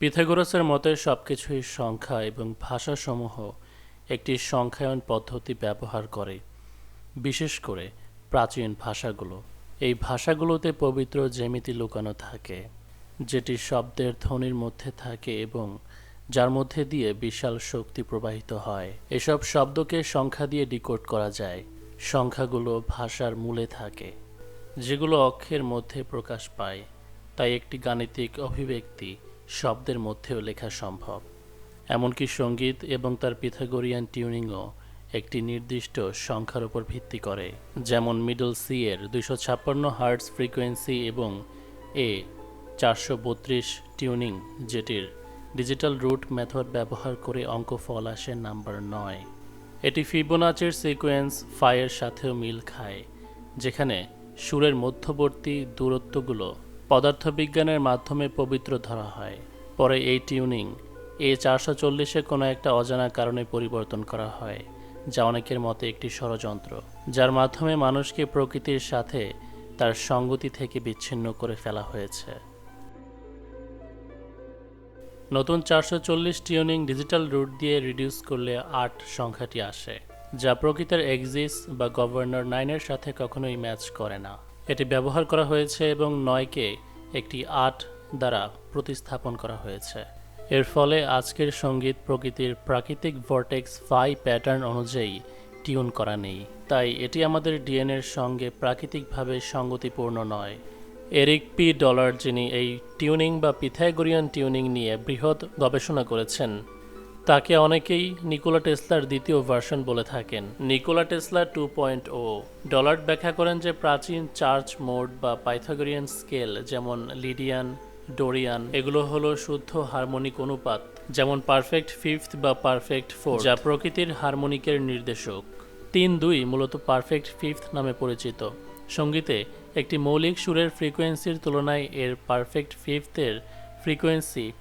পিথাগোরাসের মতে সবকিছুই সংখ্যা এবং ভাষাসমূহ একটি সংখ্যায়ন পদ্ধতি ব্যবহার করে, বিশেষ করে প্রাচীন ভাষাগুলো। এই ভাষাগুলোতে পবিত্র জ্যামিতি লুকানো থাকে, যেটি শব্দের ধ্বনির মধ্যে থাকে এবং যার মধ্যে দিয়ে বিশাল শক্তি প্রবাহিত হয়। এসব শব্দকে সংখ্যা দিয়ে ডিকোড করা যায়। সংখ্যাগুলো ভাষার মূলে থাকে, যেগুলো অক্ষের মধ্যে প্রকাশ পায়। তাই একটি গাণিতিক অভিব্যক্তি শব্দের মধ্যেও লেখা সম্ভব। এমনকি সংগীত এবং তার পিথাগোরিয়ান টিউনিংও একটি নির্দিষ্ট সংখ্যার উপর ভিত্তি করে, যেমন মিডল সি এর দুইশো ছাপ্পান্ন হার্টস ফ্রিকোয়েন্সি এবং এ চারশো বত্রিশ টিউনিং, যেটির ডিজিটাল রুট মেথড ব্যবহার করে অঙ্ক ফল আসে নাম্বার নয়। এটি ফিবোনাচের সিকোয়েন্স ফাইয়ের সাথেও মিল খায়, যেখানে সুরের মধ্যবর্তী দূরত্বগুলো পদার্থবিজ্ঞানের মাধ্যমে পবিত্র ধরা হয়। পরে এই টিউনিং এ চারশো চল্লিশে কোনো একটা অজানা কারণে পরিবর্তন করা হয়, যা অনেকের মতে একটি ষড়যন্ত্র, যার মাধ্যমে মানুষকে প্রকৃতির সাথে তার সঙ্গতি থেকে বিচ্ছিন্ন করে ফেলা হয়েছে। নতুন চারশো চল্লিশ টিউনিং ডিজিটাল রুট দিয়ে রিডিউস করলে আট সংখ্যাটি আসে, যা প্রকৃতের এক্সিস বা গভর্নর নাইনের সাথে কখনোই ম্যাচ করে না। এটি ব্যবহার করা হয়েছে এবং নয়কে একটি আট দ্বারা প্রতিস্থাপন করা হয়েছে। এর ফলে আজকের সংগীত প্রকৃতির প্রাকৃতিক ভর্টেক্স ফাই প্যাটার্ন অনুযায়ী টিউন করা নেই। তাই এটি আমাদের ডিএনএর সঙ্গে প্রাকৃতিকভাবে সঙ্গতিপূর্ণ নয়। এরিক পি ডলার, যিনি এই টিউনিং বা পিথাগোরিয়ান টিউনিং নিয়ে বৃহৎ গবেষণা করেছেন তাকে অনেকেই নিকোলা টেসলার দ্বিতীয় ভার্সন বলে থাকেন। Nikola Tesla two point O. Dollard ব্যাখ্যা করেন যে প্রাচীন চার্চ মোড বা পাইথাগোরিয়ান স্কেল, যেমন লিডিয়ান, ডোরিয়ান, এগুলো হলো শুদ্ধ হারমোনিক অনুপাত, যেমন পারফেক্ট ফিফথ বা পারফেক্ট ফোর যা প্রকৃতির হারমোনিকের নির্দেশক। তিন দুই মূলত পারফেক্ট ফিফথ নামে পরিচিত। সঙ্গীতে একটি মৌলিক সুরের ফ্রিকোয়েন্সির তুলনায় এর পারফেক্ট ফিফথের ফ্রিকোয়েন্সি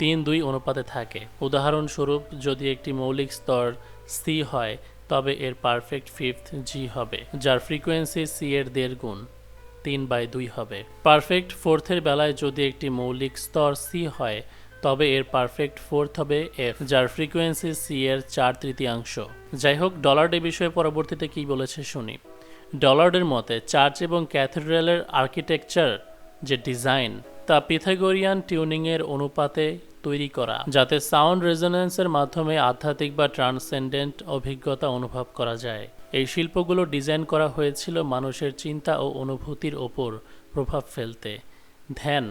তিন দুই অনুপাতে থাকে। উদাহরণস্বরূপ, যদি একটি মৌলিক স্তর সি হয়, তবে এর পারফেক্ট ফিফথ জি হবে, যার ফ্রিকোয়েন্সি সি এর দেড় গুণ, তিন বাই দুই হবে। পারফেক্ট ফোর্থের বেলায় যদি একটি মৌলিক স্তর সি হয়, তবে এর পারফেক্ট ফোর্থ হবে এফ যার ফ্রিকোয়েন্সি সি এর চার তৃতীয়াংশ। যাই হোক ডলার্ড এ বিষয়ে পরবর্তীতে কী বলেছে শুনি। ডলার্ডের মতে, চার্চ এবং ক্যাথেড্রালের আর্কিটেকচার যে ডিজাইন তা পিথাগোরিয়ান টিউনিংয়ের অনুপাতে তৈরি করা, যাতে সাউন্ড রেজোনেন্সের মাধ্যমে আধ্যাত্মিক বা ট্রান্সেন্ডেন্ট অভিজ্ঞতা অনুভব করা যায়। এই শিল্পগুলো ডিজাইন করা হয়েছিল মানুষের চিন্তা ও অনুভূতির ওপর প্রভাব ফেলতে, ধ্যান,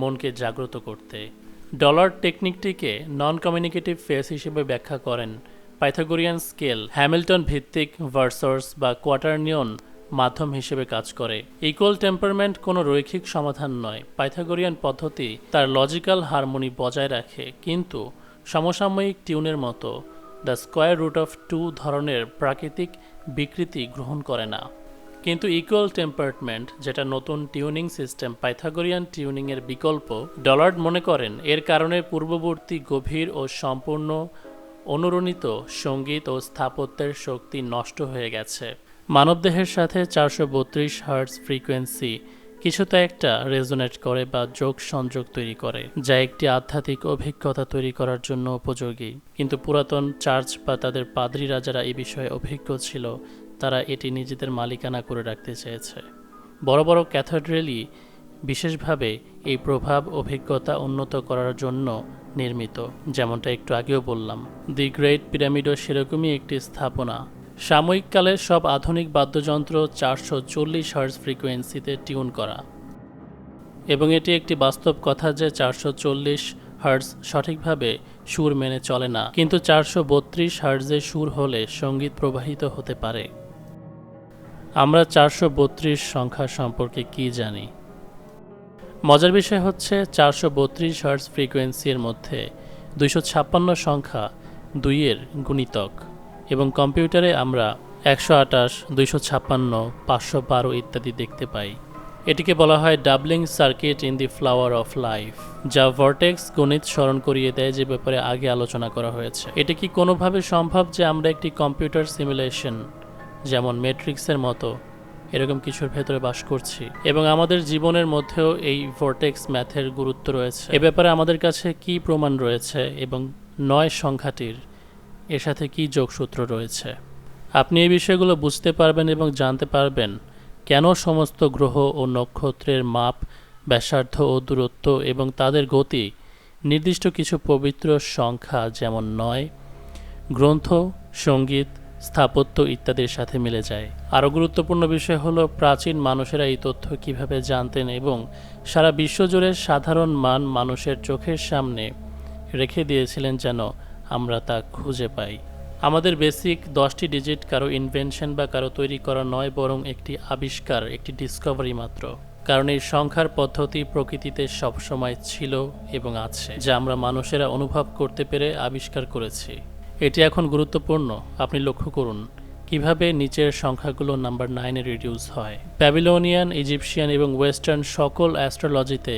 মনকে জাগ্রত করতে। ডলার টেকনিকটিকে নন কমিউনিকেটিভ ফেস হিসেবে ব্যাখ্যা করেন পাইথাগোরিয়ান স্কেল, হ্যামিল্টন ভিত্তিক ভার্সার্স বা কোয়াটারনিয়ন মাধ্যম হিসেবে কাজ করে। ইকুয়াল টেম্পারমেন্ট কোনো রৈখিক সমাধান নয়। পাইথাগোরিয়ান পদ্ধতি তার লজিক্যাল হারমোনি বজায় রাখে, কিন্তু সমসাময়িক টিউনের মতো the square root of two ধরনের প্রাকৃতিক বিকৃতি গ্রহণ করে না। কিন্তু ইকুয়াল টেম্পারমেন্ট যেটা নতুন টিউনিং সিস্টেম পাইথাগোরিয়ান টিউনিংয়ের বিকল্প, ডলার্ড মনে করেন, এর কারণে পূর্ববর্তী গভীর ও সম্পূর্ণ অনুরণিত সংগীত ও স্থাপত্যের শক্তি নষ্ট হয়ে গেছে। মানবদেহের সাথে চারশো বত্রিশ হার্টস ফ্রিকোয়েন্সি কিছুটা একটা রেজোনেট করে বা যোগ সংযোগ তৈরি করে, যা একটি আধ্যাত্মিক অভিজ্ঞতা তৈরি করার জন্য উপযোগী। কিন্তু পুরাতন চার্চ বা তাদের পাদ্রীরা যারা এ বিষয়ে অভিজ্ঞ ছিল, তারা এটি নিজেদের মালিকানা করে রাখতে চেয়েছে। বড় বড় ক্যাথেড্রেলই বিশেষভাবে এই প্রভাব অভিজ্ঞতা উন্নত করার জন্য নির্মিত, যেমনটা একটু আগেও বললাম। দি গ্রেট পিরামিডও সেরকমই একটি স্থাপনা। সাময়িককালে সব আধুনিক বাদ্যযন্ত্র চারশো চল্লিশ হার্জ ফ্রিকোয়েন্সিতে টিউন করা। এবং এটি একটি বাস্তব কথা যে চারশো চল্লিশ হার্জ সঠিকভাবে সুর মেনে চলে না, কিন্তু চারশো বত্রিশ হার্জে সুর হলে সংগীত প্রবাহিত হতে পারে। আমরা চারশো বত্রিশ সংখ্যা সম্পর্কে কি জানি? মজার বিষয় হচ্ছে চারশো বত্রিশ হার্জ ফ্রিকোয়েন্সির মধ্যে দুইশো ছাপ্পান্ন সংখ্যা দুইয়ের গুণিতক। এবং কম্পিউটারে আমরা একশো আটাশ দুইশো ছাপ্পান্ন, পাঁচশো বারো ইত্যাদি দেখতে পাই। এটিকে বলা হয় doubling circuit in the flower of life, যা ভর্টেক্স গণিত স্মরণ করিয়ে দেয় যে ব্যাপারে আগে আলোচনা করা হয়েছে। এটি কি কোনোভাবে সম্ভব যে আমরা একটি কম্পিউটার সিমুলেশন, যেমন ম্যাট্রিক্সের মতো, এরকম কিছুর ভেতরে বাস করছি? এবং আমাদের জীবনের মধ্যেও এই ভোর্টেক্স ম্যাথের গুরুত্ব রয়েছে। এ ব্যাপারে আমাদের কাছে কি প্রমাণ রয়েছে এবং নয় সংখ্যাটির এর সাথে কী যোগসূত্র রয়েছে? আপনি এই বিষয়গুলো বুঝতে পারবেন এবং জানতে পারবেন কেন সমস্ত গ্রহ ও নক্ষত্রের মাপ, ব্যাসার্ধ ও দূরত্ব এবং তাদের গতি নির্দিষ্ট কিছু পবিত্র সংখ্যা যেমন নয়, গ্রন্থ, সংগীত, স্থাপত্য ইত্যাদির সাথে মিলে যায়। আরও গুরুত্বপূর্ণ বিষয় হলো প্রাচীন মানুষেরা এই তথ্য কীভাবে জানতেন এবং সারা বিশ্বজুড়ে সাধারণ মান মানুষের চোখের সামনে রেখে দিয়েছিলেন যেন আমরা তা খুঁজে পাই। আমাদের বেসিক দশটি ডিজিট কারও ইনভেনশন বা কারও তৈরি করা নয়, বরং একটি আবিষ্কার, একটি ডিসকভারি মাত্র। কারণ এই সংখ্যার পদ্ধতি প্রকৃতিতে সবসময় ছিল এবং আছে, যা আমরা মানুষেরা অনুভব করতে পেরে আবিষ্কার করেছি। এটি এখন গুরুত্বপূর্ণ, আপনি লক্ষ্য করুন, কীভাবে নিচের সংখ্যাগুলো নাম্বার নাইনে রিডিউস হয়। প্যাবিলোনিয়ান ইজিপশিয়ান এবং ওয়েস্টার্ন সকল অ্যাস্ট্রোলজিতে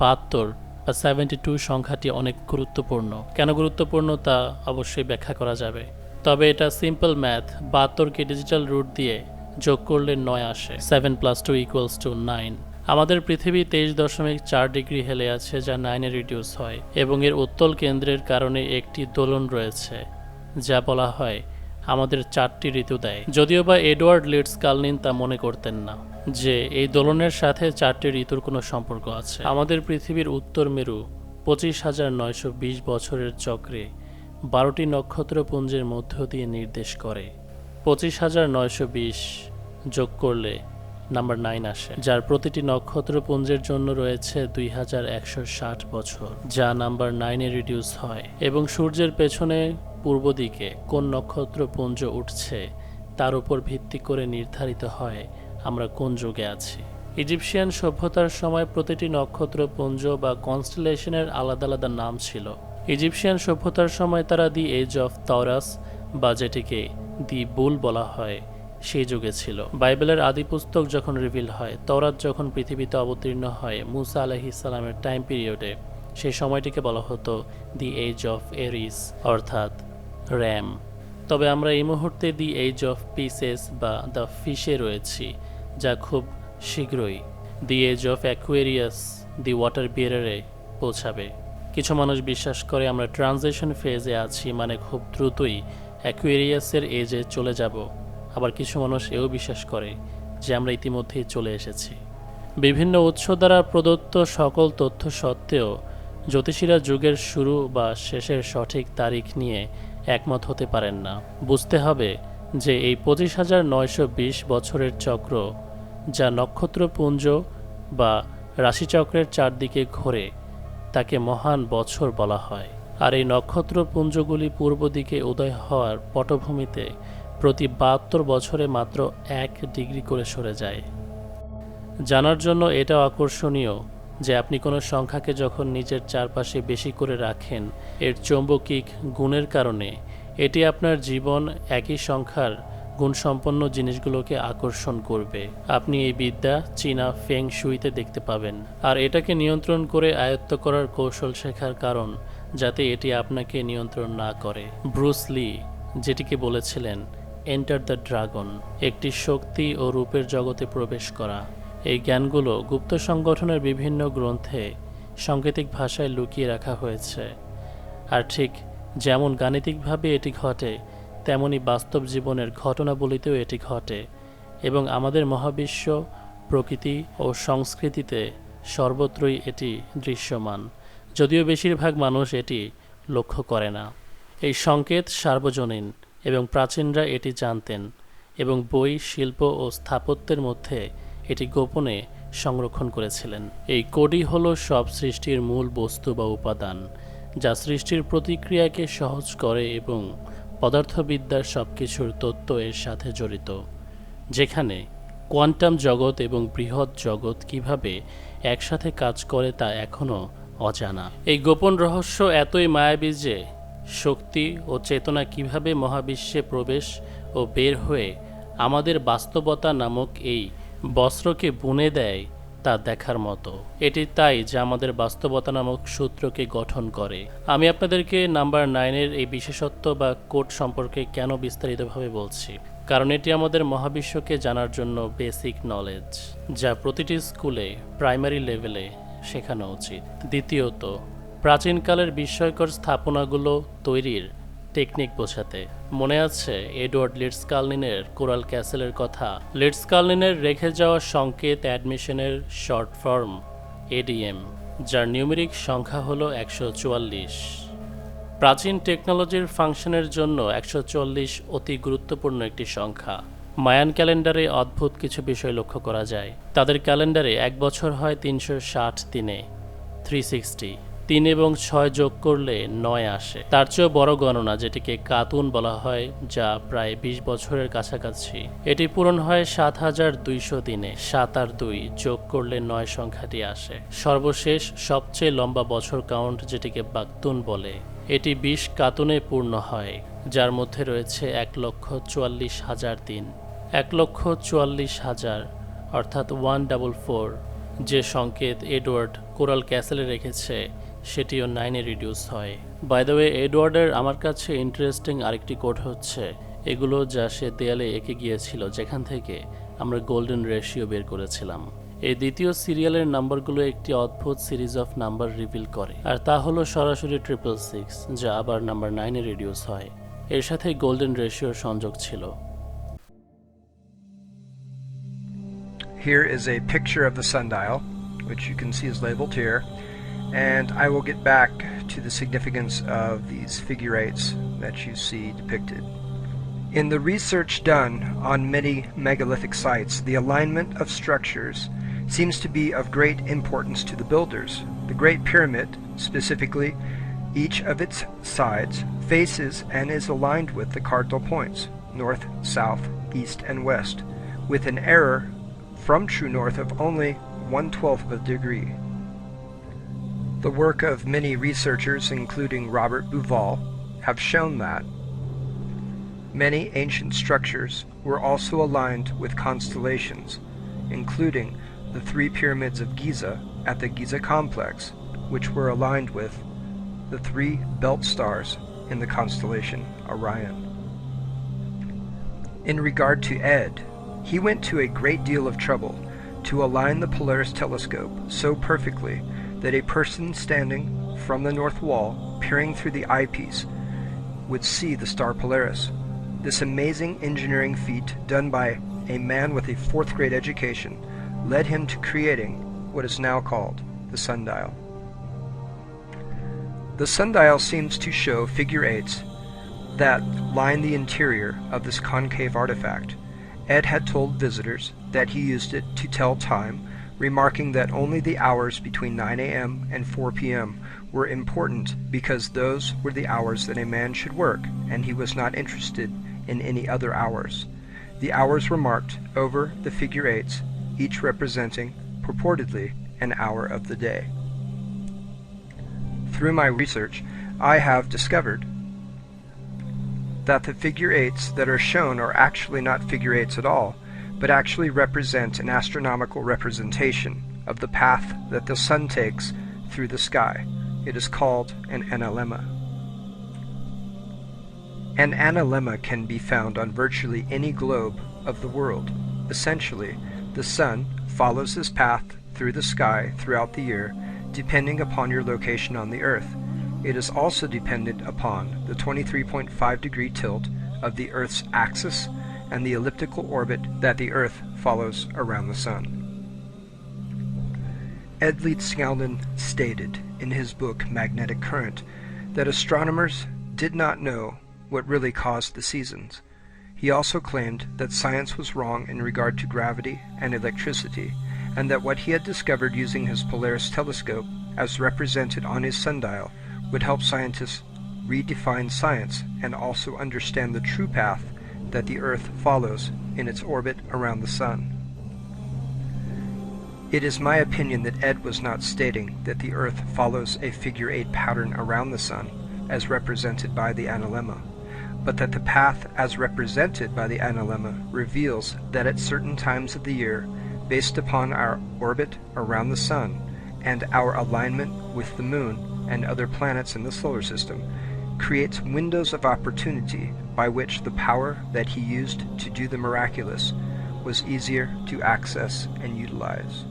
বাহাত্তর বা সেভেন্টি টু সংখ্যাটি অনেক গুরুত্বপূর্ণ। কেন গুরুত্বপূর্ণ তা অবশ্যই ব্যাখ্যা করা যাবে। তবে এটা সিম্পল ম্যাথ বাহাত্তরকে ডিজিটাল রুট দিয়ে যোগ করলে নয় আসে। Seven plus two equals to nine আমাদের পৃথিবী তেইশ দশমিক চার ডিগ্রি হেলে আছে, যা নাইনে রিডিউস হয়, এবং এর উত্তল কেন্দ্রের কারণে একটি দোলন রয়েছে, যা বলা হয় আমাদের চারটি ঋতু দেয়। যদিও বা এডওয়ার্ড লিডস কালনিন তা মনে করতেন না যে এই দোলনের সাথে চারটি ঋতুর কোনো সম্পর্ক আছে। আমাদের পৃথিবীর উত্তর মেরু পঁচিশ হাজার নয়শো বিশ বছরের চক্রে বারোটি নক্ষত্রপুঞ্জের মধ্য দিয়ে নির্দেশ করে। পঁচিশ হাজার নয়শো বিশ যোগ করলে নাম্বার নাইন আসে, যার প্রতিটি নক্ষত্রপুঞ্জের জন্য রয়েছে দুই হাজার একশো ষাট বছর, যা নাম্বার নাইনে রিডিউস হয় এবং সূর্যের পেছনে পূর্ব দিকে কোন নক্ষত্রপুঞ্জ উঠছে, তার উপর ভিত্তি করে নির্ধারিত হয় আমরা কোন যুগে আছি। ইজিপশিয়ান সভ্যতার সময় প্রতিটি নক্ষত্রপুঞ্জ বা কনস্টেলেশনের আলাদা আলাদা নাম ছিল। ইজিপশিয়ান সভ্যতার সময় তারা দি এজ অফ তাওরাস বা যেটিকে দি বুল বলা হয়, সেই যুগে ছিল। বাইবেলের আদি পুস্তক যখন রিভিল হয় তরাত যখন পৃথিবীতে অবতীর্ণ হয়, মুসা আলহি ইসালামের টাইম পিরিয়ডে, সেই সময়টিকে বলা হতো দি এজ অফ এরিস অর্থাৎ র্যাম। তবে আমরা এই মুহূর্তে দি এজ অফ পিসেস বা দ্য ফিশে রয়েছি, যা খুব শীঘ্রই the age of Aquarius the water বিয়ারে পৌঁছাবে। কিছু মানুষ বিশ্বাস করে আমরা ট্রানজিশন ফেজে আছি মানে খুব দ্রুতই অ্যাকুয়েরিয়াসের এজে চলে যাব। আবার কিছু মানুষ এও বিশ্বাস করে যে আমরা ইতিমধ্যেই চলে এসেছি। বিভিন্ন উৎস দ্বারা প্রদত্ত সকল তথ্য সত্ত্বেও, জ্যোতিষীরা যুগের শুরু বা শেষের সঠিক তারিখ নিয়ে একমত হতে পারেন না। বুঝতে হবে যে এই পঁচিশ হাজার নয়শো বিশ বছরের চক্র, যা নক্ষত্রপুঞ্জ বা রাশিচক্রের চারদিকে ঘোরে, তাকে মহান বছর বলা হয়। আর এই নক্ষত্রপুঞ্জগুলি পূর্ব দিকে উদয় হওয়ার পটভূমিতে প্রতি বাহাত্তর বছরে মাত্র এক ডিগ্রি করে সরে যায়। জানার জন্য এটাও আকর্ষণীয় যে আপনি কোনো সংখ্যাকে যখন নিজের চারপাশে বেশি করে রাখেন, এর চৌম্বকিক গুণের কারণে, এটি আপনার জীবন একই সংখ্যার গুণসম্পন্ন জিনিসগুলোকে আকর্ষণ করবে। আপনি এই বিদ্যা চীনা ফেং শুইতে দেখতে পাবেন। আর এটাকে নিয়ন্ত্রণ করে আয়ত্ত করার কৌশল শেখার কারণ, যাতে এটি আপনাকে নিয়ন্ত্রণ না করে। ব্রুস লি, যেটিকে বলেছিলেন এন্টার দ্য ড্রাগন একটি শক্তি ও রূপের জগতে প্রবেশ করা। এই জ্ঞানগুলো গুপ্ত সংগঠনের বিভিন্ন গ্রন্থে সাংকেতিক ভাষায় লুকিয়ে রাখা হয়েছে। আর ঠিক যেমন গাণিতিকভাবে এটি ঘটে, তেমনি বাস্তব জীবনের ঘটনাবলিতেও এটি ঘটে এবং আমাদের মহাবিশ্ব, প্রকৃতি ও সংস্কৃতিতে সর্বত্রই এটি দৃশ্যমান। যদিও বেশিরভাগ মানুষ এটি লক্ষ্য করে না। এই সংকেত সার্বজনীন এবং প্রাচীনরা এটি জানতেন এবং বই, শিল্প ও স্থাপত্যের মধ্যে এটি গোপনে সংরক্ষণ করেছিলেন। এই কোডই হল সব সৃষ্টির মূল বস্তু বা উপাদান, যা সৃষ্টির প্রতিক্রিয়াকে সহজ করে এবং পদার্থবিদ্যার সব কিছুর তত্ত্ব এর সাথে জড়িত, যেখানে কোয়ান্টাম জগৎ এবং বৃহৎ জগৎ কীভাবে একসাথে কাজ করে তা এখনও অজানা। এই গোপন রহস্য এতই মায়াবী যে শক্তি ও চেতনা কীভাবে মহাবিশ্বে প্রবেশ ও বের হয়ে আমাদের বাস্তবতা নামক এই বস্ত্রকে বুনে দেয় তা দেখার মতো। এটি তাই যা আমাদের বাস্তবতা নামক সূত্রকে গঠন করে। আমি আপনাদেরকে নাম্বার নাইনের এই বিশেষত্ব বা কোড সম্পর্কে কেন বিস্তারিতভাবে বলছি? কারণ এটি আমাদের মহাবিশ্বকে জানার জন্য বেসিক নলেজ, যা প্রতিটি স্কুলে, প্রাইমারি লেভেলে শেখানো উচিত। দ্বিতীয়ত, প্রাচীনকালের বিস্ময়কর স্থাপনাগুলো তৈরির টেকনিক বোঝাতে। মনে আছে এডওয়ার্ড লিডসকালনিনের কোরাল ক্যাসেলের কথা? লিডসকালনিনের রেখে যাওয়া সংকেত অ্যাডমিশনের শর্ট ফর্ম, এডিএম, যার নিউমেরিক সংখ্যা হল একশো চুয়াল্লিশ। প্রাচীন টেকনোলজির ফাংশনের জন্য একশো চল্লিশ অতি গুরুত্বপূর্ণ একটি সংখ্যা। মায়ান ক্যালেন্ডারে অদ্ভুত কিছু বিষয় লক্ষ্য করা যায়। তাদের ক্যালেন্ডারে এক বছর হয় তিনশো ষাট দিনে থ্রি সিক্সটি তিন এবং ছয় যোগ করলে নয় আসে। তার চেয়েও বড় গণনা, যেটিকে কাতুন বলা হয়, যা প্রায় বিশ বছরের কাছাকাছি। এটি পূরণ হয় সাত হাজার দুইশো দিনে। সাত আর দুই যোগ করলে নয় সংখ্যাটি আসে। সর্বশেষ, সবচেয়ে লম্বা বছর কাউন্ট যেটিকে বাগতুন বলে, এটি বিশ কাতুনে পূর্ণ হয়, যার মধ্যে রয়েছে এক লক্ষ চুয়াল্লিশ হাজার দিন। এক লক্ষ চুয়াল্লিশ হাজার, অর্থাৎ ওয়ান ডাবল ফোর, যে সংকেত এডওয়ার্ড কোরাল ক্যাসেলে রেখেছে সেটিও নাইনে রিডিউস হয়। বাই দ্য ওয়ে এডওয়ার্ডের আমার কাছে ইন্টারেস্টিং আরেকটি কোড হচ্ছে এগুলো যা সে দেয়ালে এঁকে গিয়েছিল যেখান থেকে আমরা গোল্ডেন রেশিও বের করেছিলাম। এই দ্বিতীয় সিরিয়ালের নাম্বারগুলো একটি অদ্ভুত সিরিজ অফ নাম্বার রিভিল করে। আর তা হলো সরাসরি ট্রিপল সিক্স যা আবার নাম্বার নাইনে রিডিউস হয়। এর সাথে গোল্ডেন রেশিওর সংযোগ ছিল। Here is a picture of the sundial, which you can see is labeled here, and I will get back to the significance of these figure eights that you see depicted. In the research done on many megalithic sites, the alignment of structures seems to be of great importance to the builders. The Great Pyramid, specifically, each of its sides faces and is aligned with the cardinal points north, south, east, and west, with an error from true north of only one twelfth of a degree. The work of many researchers, including Robert Bouval, have shown that many ancient structures were also aligned with constellations, including the three pyramids of Giza at the Giza complex, which were aligned with the three belt stars in the constellation Orion. In regard to Ed, he went to a great deal of trouble to align the Polaris telescope so perfectly that a person standing from the north wall, peering through the eyepiece, would see the star Polaris. This amazing engineering feat, done by a man with a fourth grade education, led him to creating what is now called the sundial. The sundial seems to show figure eights that line the interior of this concave artifact. Ed had told visitors that he used it to tell time, remarking that only the hours between 9 a.m. and 4 p.m. were important because those were the hours that a man should work, and he was not interested in any other hours. The hours were marked over the figure eights, each representing, purportedly, an hour of the day. Through my research, I have discovered that the figure eights that are shown are actually not figure eights at all, but actually represent an astronomical representation of the path that the sun takes through the sky. It is called an analemma. An analemma can be found on virtually any globe of the world. Essentially, the sun follows this path through the sky throughout the year, depending upon your location on the earth. It is also dependent upon the 23.5 degree tilt of the Earth's axis and the elliptical orbit that the Earth follows around the Sun. Ed Leedskalnin stated in his book Magnetic Current that astronomers did not know what really caused the seasons. He also claimed that science was wrong in regard to gravity and electricity, and that what he had discovered using his Polaris telescope, as represented on his sundial, would help scientists redefine science and also understand the true path that the Earth follows in its orbit around the Sun. It is my opinion that Ed was not stating that the Earth follows a figure eight pattern around the Sun, as represented by the analemma, but that the path as represented by the analemma reveals that at certain times of the year, based upon our orbit around the Sun and our alignment with the Moon and other planets in the solar system, creates windows of opportunity by which the power that he used to do the miraculous was easier to access and utilize.